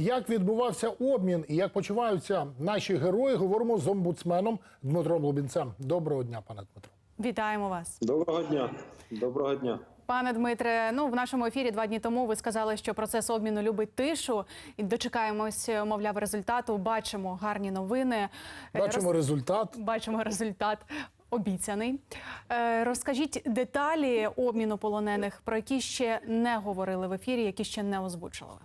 Як відбувався обмін і як почуваються наші герої, говоримо з омбудсменом Дмитром Лубінцем. Доброго дня, пане Дмитро. Вітаємо вас, Доброго дня. Доброго дня. пане Дмитре. Ну в нашому ефірі два дні тому ви сказали, що процес обміну любить тишу. І дочекаємось, мовляв, результату. Бачимо гарні новини. Бачимо роз- результат. Бачимо результат. Обіцяний. Е, розкажіть деталі обміну полонених, про які ще не говорили в ефірі, які ще не озвучували.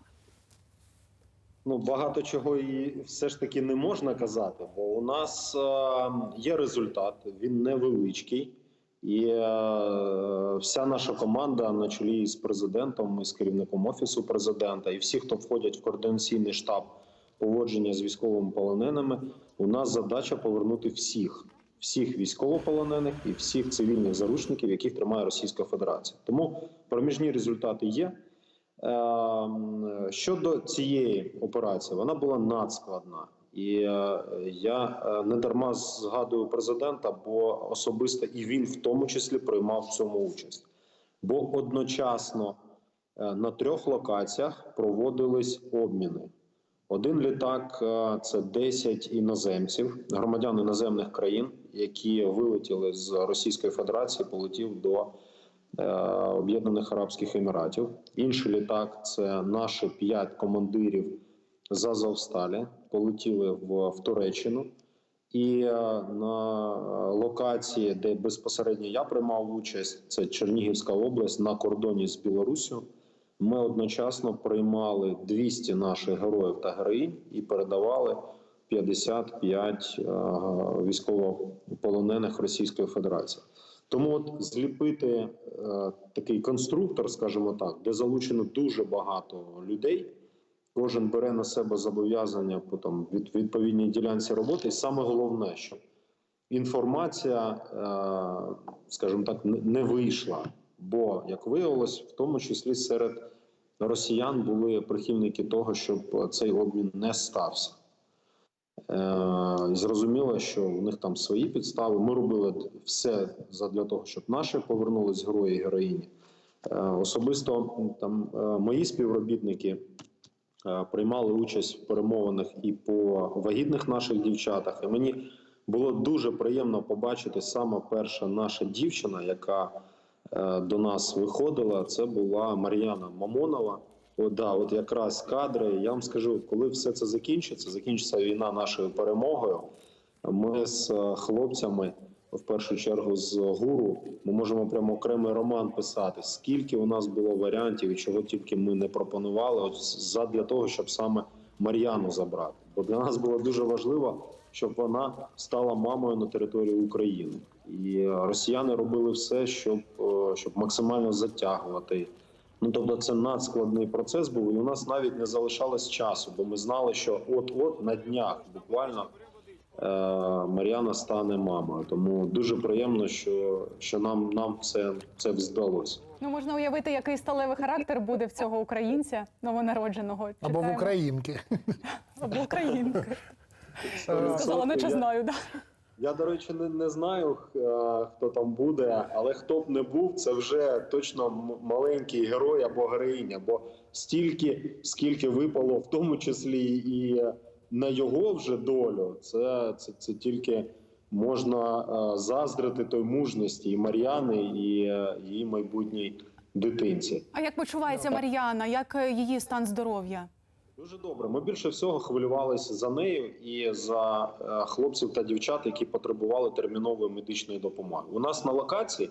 Ну багато чого і все ж таки не можна казати, бо у нас е, є результат, він невеличкий, і е, вся наша команда на чолі з президентом, і з керівником офісу президента, і всі, хто входять в координаційний штаб поводження з військовими полоненими, у нас задача повернути всіх. Всіх військовополонених і всіх цивільних заручників, яких тримає Російська Федерація. Тому проміжні результати є. Ем, Щодо цієї операції, вона була надскладна, і е, я е, не дарма згадую президента, бо особисто і він в тому числі приймав в цьому участь. Бо одночасно е, на трьох локаціях проводились обміни. Один літак це 10 іноземців, громадян іноземних країн, які вилетіли з Російської Федерації, полетів до Об'єднаних Арабських Еміратів. Інший літак це наші п'ять командирів з Азовсталі, полетіли в, в Туреччину. І е, на локації, де безпосередньо я приймав участь, це Чернігівська область на кордоні з Білоруссю. Ми одночасно приймали 200 наших героїв та героїнь і передавали 55 е, військовополонених Російської Федерації. Тому от зліпити е, такий конструктор, скажімо так, де залучено дуже багато людей. Кожен бере на себе зобов'язання по там від відповідній ділянці роботи. І саме головне, що інформація, е, скажімо так, не- не вийшла. Бо, як виявилось, в тому числі серед росіян були прихильники того, щоб цей обмін не стався. Е, Зрозуміло, що у них там свої підстави. Ми робили все для того, щоб наші повернулись герої і героїні. Е, Особисто там е, мої співробітники приймали участь в перемовинах і по вагітних наших дівчатах. І мені було дуже приємно побачити саме перша наша дівчина, яка до нас виходила. Це була Мар'яна Мамонова. От, да, от якраз кадри. Я вам скажу, коли все це закінчиться, закінчиться війна нашою перемогою. Ми з е, хлопцями, в першу чергу з гуру, ми можемо прямо окремий роман писати. Скільки у нас було варіантів і чого тільки ми не пропонували, от задля того, щоб саме Мар'яну забрати. Бо для нас було дуже важливо, щоб вона стала мамою на території України. І е, росіяни робили все, щоб, е, щоб максимально затягувати. Ну тобто, це надскладний процес був. І у нас навіть не залишалось часу, бо ми знали, що от-от на днях буквально е, Мар'яна стане мамою. Тому дуже приємно, що, що нам, нам це, це вдалося. Ну можна уявити, який сталевий характер буде в цього українця новонародженого. Або в українки. або українки. Е, Сказала, наче знаю. Да. Я, до речі, не, не знаю, е, хто там буде, але хто б не був, це вже точно маленький герой або героїня. Бо стільки, скільки випало, в тому числі і на його вже долю, це, це, це тільки можна е, заздрити той мужності і Мар'яни, і е, її майбутній дитинці. А як почувається Мар'яна? Як її стан здоров'я? Дуже добре. Ми більше всього хвилювалися за нею і за е, хлопців та дівчат, які потребували термінової медичної допомоги. У нас на локації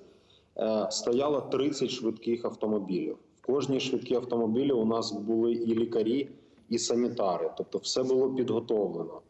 е, стояло 30 швидких автомобілів. В кожній швидкій автомобілі у нас були і лікарі, і санітари. Тобто, все було підготовлено.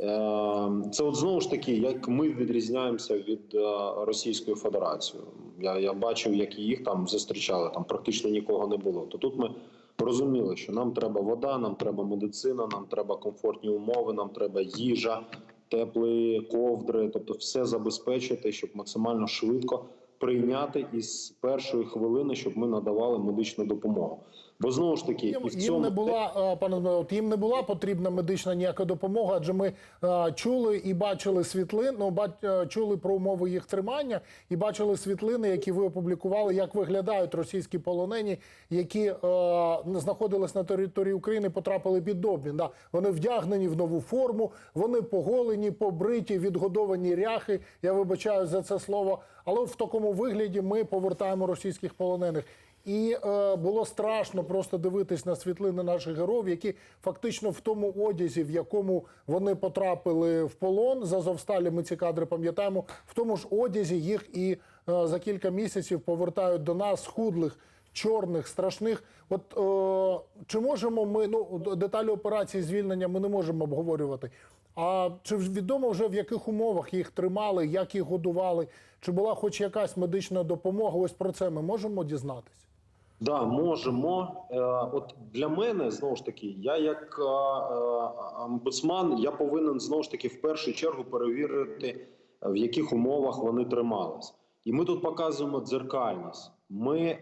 Е, Це от знову ж таки, як ми відрізняємося від Російської Федерації. Я, я бачив, як їх там зустрічали, там практично нікого не було. То тут ми розуміли, що нам треба вода, нам треба медицина, нам треба комфортні умови, нам треба їжа, теплі ковдри, тобто все забезпечити, щоб максимально швидко прийняти із першої хвилини, щоб ми надавали медичну допомогу. Бо знову ж таки, Їм, і в їм не була е, пане от їм не була потрібна медична ніяка допомога, адже ми е, чули і бачили світлини, ну, бач, е, чули про умови їх тримання і бачили світлини, які ви опублікували, як виглядають російські полонені, які е, знаходились на території України, потрапили під обмін. Да. Вони вдягнені в нову форму, вони поголені, побриті, відгодовані ряхи. Я вибачаю за це слово. Але в такому вигляді ми повертаємо російських полонених. І е, було страшно просто дивитись на світлини наших героїв, які фактично в тому одязі, в якому вони потрапили в полон з Азовсталі, ми ці кадри пам'ятаємо. В тому ж одязі їх і е, за кілька місяців повертають до нас схудлих, чорних, страшних. От е, чи можемо ми ну деталі операції звільнення ми не можемо обговорювати. А чи відомо вже в яких умовах їх тримали, як їх годували? Чи була хоч якась медична допомога? Ось про це ми можемо дізнатися. Да, можемо. Е, От для мене знову ж таки, я як е, е, омбудсман, я повинен знову ж таки в першу чергу перевірити, в яких умовах вони тримались. І ми тут показуємо дзеркальність. Ми,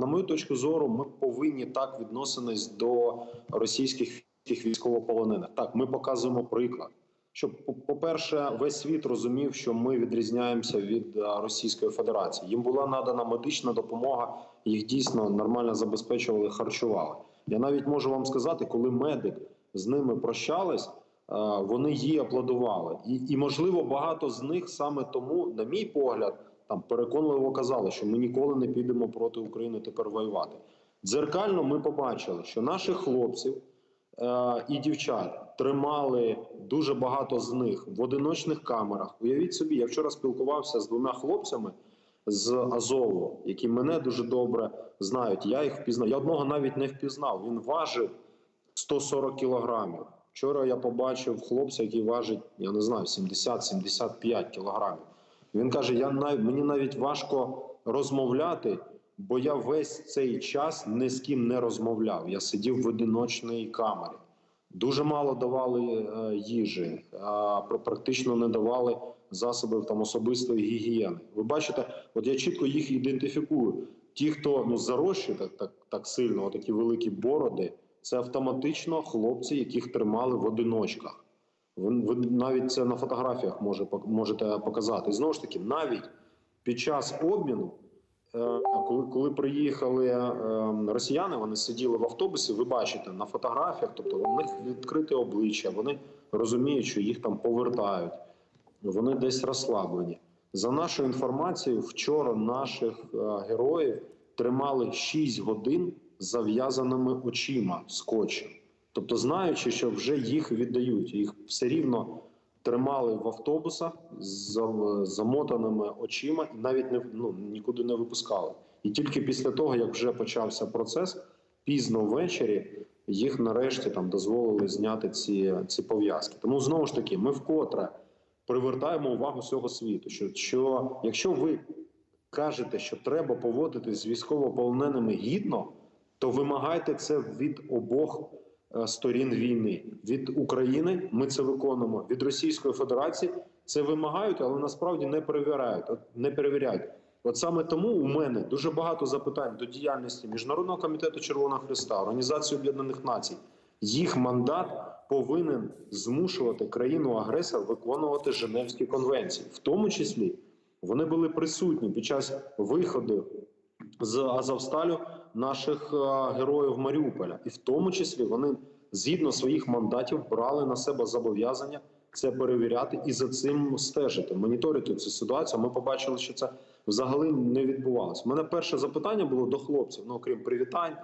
на мою точку зору, ми повинні так відноситись до російських військовополонених. Так, ми показуємо приклад. Щоб, по- по-перше, весь світ розумів, що ми відрізняємося від е, Російської Федерації. Їм була надана медична допомога, їх дійсно нормально забезпечували, харчували. Я навіть можу вам сказати, коли медик з ними прощались, е, вони її аплодували. І, і можливо, багато з них саме тому, на мій погляд, там переконливо казали, що ми ніколи не підемо проти України тепер воювати. Дзеркально ми побачили, що наших хлопців е, і дівчат тримали дуже багато з них в одиночних камерах. Уявіть собі, я вчора спілкувався з двома хлопцями з Азову, які мене дуже добре знають. Я їх впізнав. Я одного навіть не впізнав. Він важив 140 кілограмів. Вчора я побачив хлопця, який важить, я не знаю, 70-75 кілограмів. Він каже: я нав... мені навіть важко розмовляти, бо я весь цей час ні з ким не розмовляв. Я сидів в одиночній камері. Дуже мало давали е, їжі, а пр- практично не давали засобів там особистої гігієни. Ви бачите, от я чітко їх ідентифікую. Ті, хто ну зарощі так, так, так сильно, такі великі бороди, це автоматично хлопці, яких тримали в одиночках. Ви, ви навіть це на фотографіях може, можете показати. І знову ж таки, навіть під час обміну, коли, коли приїхали е, росіяни, вони сиділи в автобусі. Ви бачите на фотографіях, тобто у них відкрите обличчя, вони розуміють, що їх там повертають, вони десь розслаблені. За нашою інформацією, вчора наших е, героїв тримали 6 годин зав'язаними очима скотчем. Тобто, знаючи, що вже їх віддають, їх все рівно тримали в автобусах з замотаними очима і навіть не ну, нікуди не випускали. І тільки після того, як вже почався процес, пізно ввечері їх нарешті там дозволили зняти ці, ці пов'язки. Тому знову ж таки, ми вкотре привертаємо увагу всього світу. Що, що якщо ви кажете, що треба поводитись з військовополоненими гідно, то вимагайте це від обох сторін війни. Від України ми це виконуємо. Від Російської Федерації це вимагають, але насправді не перевіряють. От не перевіряють. От саме тому у мене дуже багато запитань до діяльності Міжнародного комітету Червоного Христа, Організації Об'єднаних Націй. Їх мандат повинен змушувати країну-агресор виконувати Женевські конвенції, в тому числі вони були присутні під час виходу з Азовсталю наших е, героїв Маріуполя, і в тому числі вони згідно своїх мандатів брали на себе зобов'язання це перевіряти і за цим стежити, моніторити цю ситуацію. Ми побачили, що це взагалі не відбувалося. У мене перше запитання було до хлопців. Ну окрім привітань,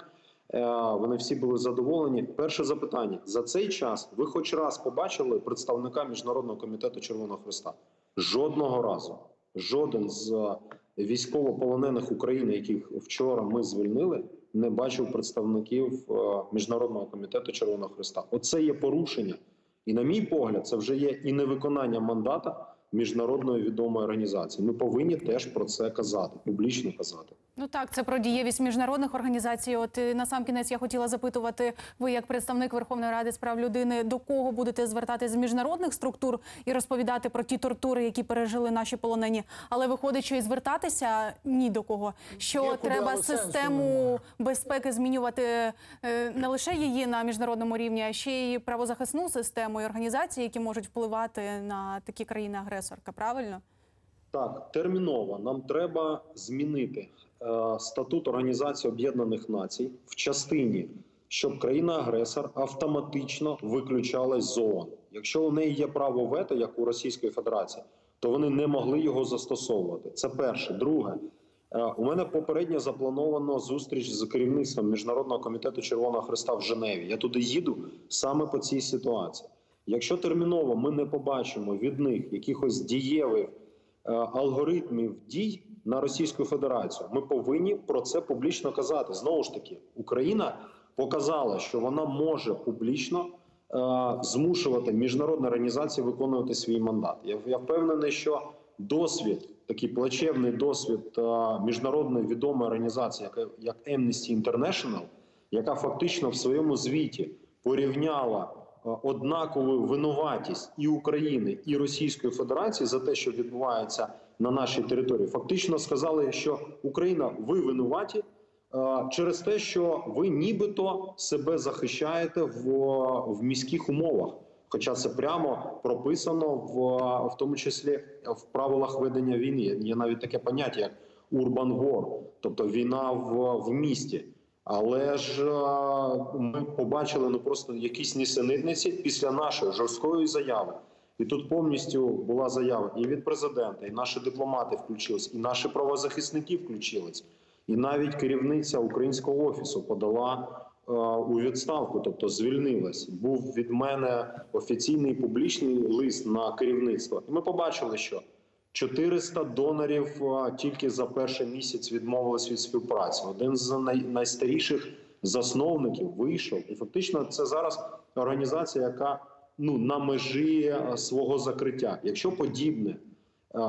е, вони всі були задоволені. Перше запитання за цей час. Ви хоч раз побачили представника міжнародного комітету Червоного Христа? Жодного разу. Жоден з військовополонених України, яких вчора ми звільнили, не бачив представників е, міжнародного комітету Червоного Христа. Оце є порушення, і на мій погляд, це вже є і невиконання мандата міжнародної відомої організації. Ми повинні теж про це казати, публічно казати. Ну так, це про дієвість міжнародних організацій. От е, на сам кінець я хотіла запитувати, ви як представник Верховної Ради з прав людини, до кого будете звертатись з міжнародних структур і розповідати про ті тортури, які пережили наші полонені. Але виходить, що і звертатися ні до кого. Що куди, треба систему безпеки змінювати е, не лише її на міжнародному рівні, а ще й правозахисну систему і організації, які можуть впливати на такі країни-агресорка. Правильно? Так, терміново нам треба змінити статут Організації Об'єднаних Націй в частині, щоб країна-агресор автоматично виключалась з ООН. Якщо у неї є право вето, як у Російської Федерації, то вони не могли його застосовувати. Це перше. Друге, е, у мене попередньо заплановано зустріч з керівництвом Міжнародного комітету Червоного Христа в Женеві. Я туди їду саме по цій ситуації. Якщо терміново ми не побачимо від них якихось дієвих е, алгоритмів дій на Російську Федерацію. Ми повинні про це публічно казати. Знову ж таки, Україна показала, що вона може публічно е, змушувати міжнародні організації виконувати свій мандат. Я, я впевнений, що досвід, такий плачевний досвід е, міжнародної відомої організації, як, як Amnesty International, яка фактично в своєму звіті порівняла е, однакову винуватість і України, і Російської Федерації за те, що відбувається на нашій території, фактично сказали, що Україна, ви винуваті е, через те, що ви нібито себе захищаєте в, в міських умовах. Хоча це прямо прописано в, в тому числі в правилах ведення війни. Є навіть таке поняття, як урбан вор, тобто війна в, в місті. Але ж е, ми побачили ну просто якісь нісенітниці після нашої жорсткої заяви. І тут повністю була заява і від президента, і наші дипломати включились, і наші правозахисники включились, і навіть керівниця українського офісу подала е, у відставку, тобто звільнилась. Був від мене офіційний публічний лист на керівництво. І ми побачили, що 400 донорів а, тільки за перший місяць відмовились від співпраці. Один з най- найстаріших засновників вийшов, і фактично це зараз організація, яка ну на межі свого закриття. Якщо подібне.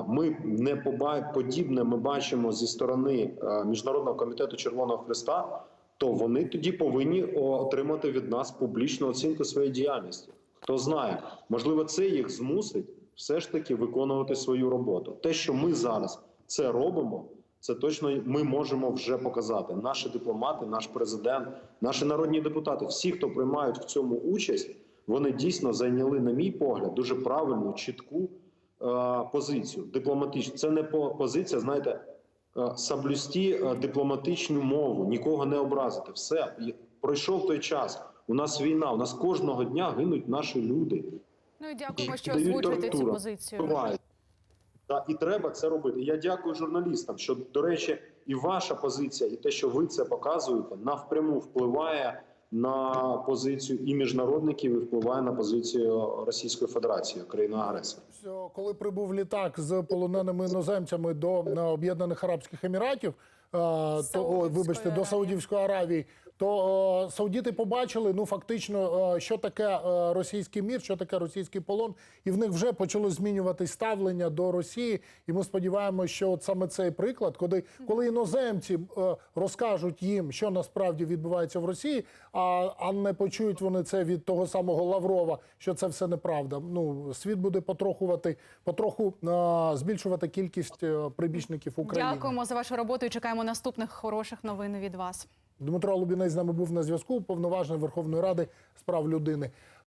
Ми не поба... подібне ми бачимо зі сторони міжнародного комітету Червоного Христа, то вони тоді повинні отримати від нас публічну оцінку своєї діяльності. Хто знає, можливо, це їх змусить все ж таки виконувати свою роботу. Те, що ми зараз це робимо, це точно ми можемо вже показати. Наші дипломати, наш президент, наші народні депутати, всі, хто приймають в цьому участь, вони дійсно зайняли, на мій погляд, дуже правильну, чітку е, позицію. Дипломатичну. Це не позиція, знаєте, е, саблюсті е, дипломатичну мову, нікого не образити. Все пройшов той час. У нас війна, у нас кожного дня гинуть наші люди. Ну і дякуємо, що озвучуєте цю позицію. Та, і треба це робити. Я дякую журналістам, що, до речі, і ваша позиція, і те, що ви це показуєте, навпряму впливає на позицію і міжнародників, і впливає на позицію Російської Федерації, країни агресора. Що Коли прибув літак з полоненими іноземцями до Об'єднаних Арабських Еміратів, то о, вибачте, до Саудівської Аравії, то е, саудіти побачили ну фактично, е, що таке е, російський мір, що таке російський полон, і в них вже почало змінюватись ставлення до Росії. І ми сподіваємося, що от саме цей приклад, коли, коли іноземці е, розкажуть їм, що насправді відбувається в Росії, а, а не почують вони це від того самого Лаврова, що це все неправда. Ну світ буде потрохувати, потроху е, збільшувати кількість е, прибічників України. Дякуємо за вашу роботу і чекаємо наступних хороших новин від вас. Дмитро Лубінець з нами був на зв'язку, повноважений Верховної Ради з прав людини.